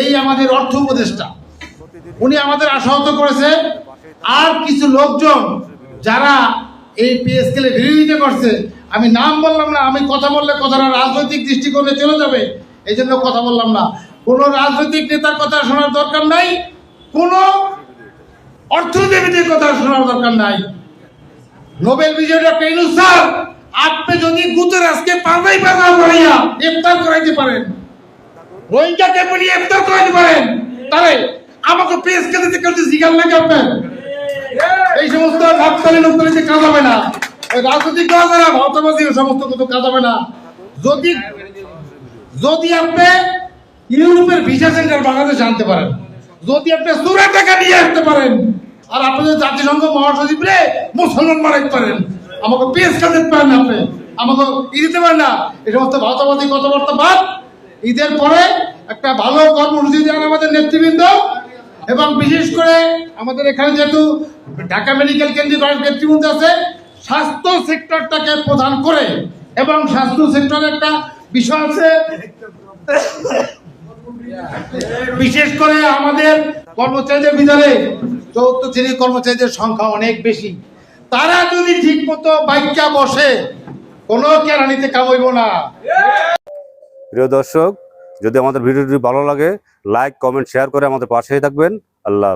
এই আমাদের অর্থ উপদেষ্টা। উনি আমাদের আশাহত করেছে। আর কিছু লোকজন যারা এই পে স্কেলে বিরোধিতা করছে, আমি নাম বললাম না, আমি কথা বললে কথাটা রাজনৈতিক দৃষ্টিকোণে চলে যাবে এই জন্য কথা বললাম না। কোনো রাজনৈতিক নেতার কথা শোনার দরকার নাই, কোনো অর্থনীতিবিদের কথা শোনার দরকার নাই। নোবেল বিজয়ী ডক্টর স্যার, আপনি যদি গুতের আজকে বাজার করাইয়া ইফতার করাইতে পারেন। রোহিঙ্গা ক্যাম্পে নিয়ে ইফতার করাইতে পারেন তাহলে আমাকে পেস কেটে দিতে করতে জিগাল লাগে আপনার? এই সমস্ত ভাবতালি নকতালিতে কাজ হবে না রাজনৈতিক কাজ হবে না সমস্ত কিছু কাজ হবে না। যদি যদি আপনি ইউরোপের ভিসা সেন্টার বাংলাদেশে আনতে পারেন, যদি আপনি সুরা টাকা নিয়ে আসতে পারেন, আর আপনি যদি জাতিসংঘ মহাসচিব রে মুসলমান মারাইতে পারেন, আমাকে পেস কাজে পারেন আপনি? আমাকে ই দিতে পারেন না? এই সমস্ত ভাতাবাদী কথাবার্তা বাদ, ঈদের পরে একটা ভালো কর্মসূচি দেন আমাদের নেতৃবৃন্দ এবং বিশেষ করে আমাদের এখানে যেহেতু ঢাকা মেডিকেল কেন্দ্রিক নেতৃবৃন্দ আছে, স্বাস্থ্য সেক্টরটাকে প্রধান করে এবং স্বাস্থ্য সেক্টরে একটা বিষয় আছে। বিশেষ করে আমাদের কর্মচারীদের ভিতরে চৌদ্দ শ্রেণির কর্মচারীদের সংখ্যা অনেক বেশি। তারা যদি ঠিক মতো বাইকা বসে, কোনো কেরানিতে কামাইব না। প্রিয় দর্শক যদি আমাদের ভিডিওটি ভালো লাগে লাইক কমেন্ট শেয়ার করে আমাদের পাশেই থাকবেন আল্লাহ।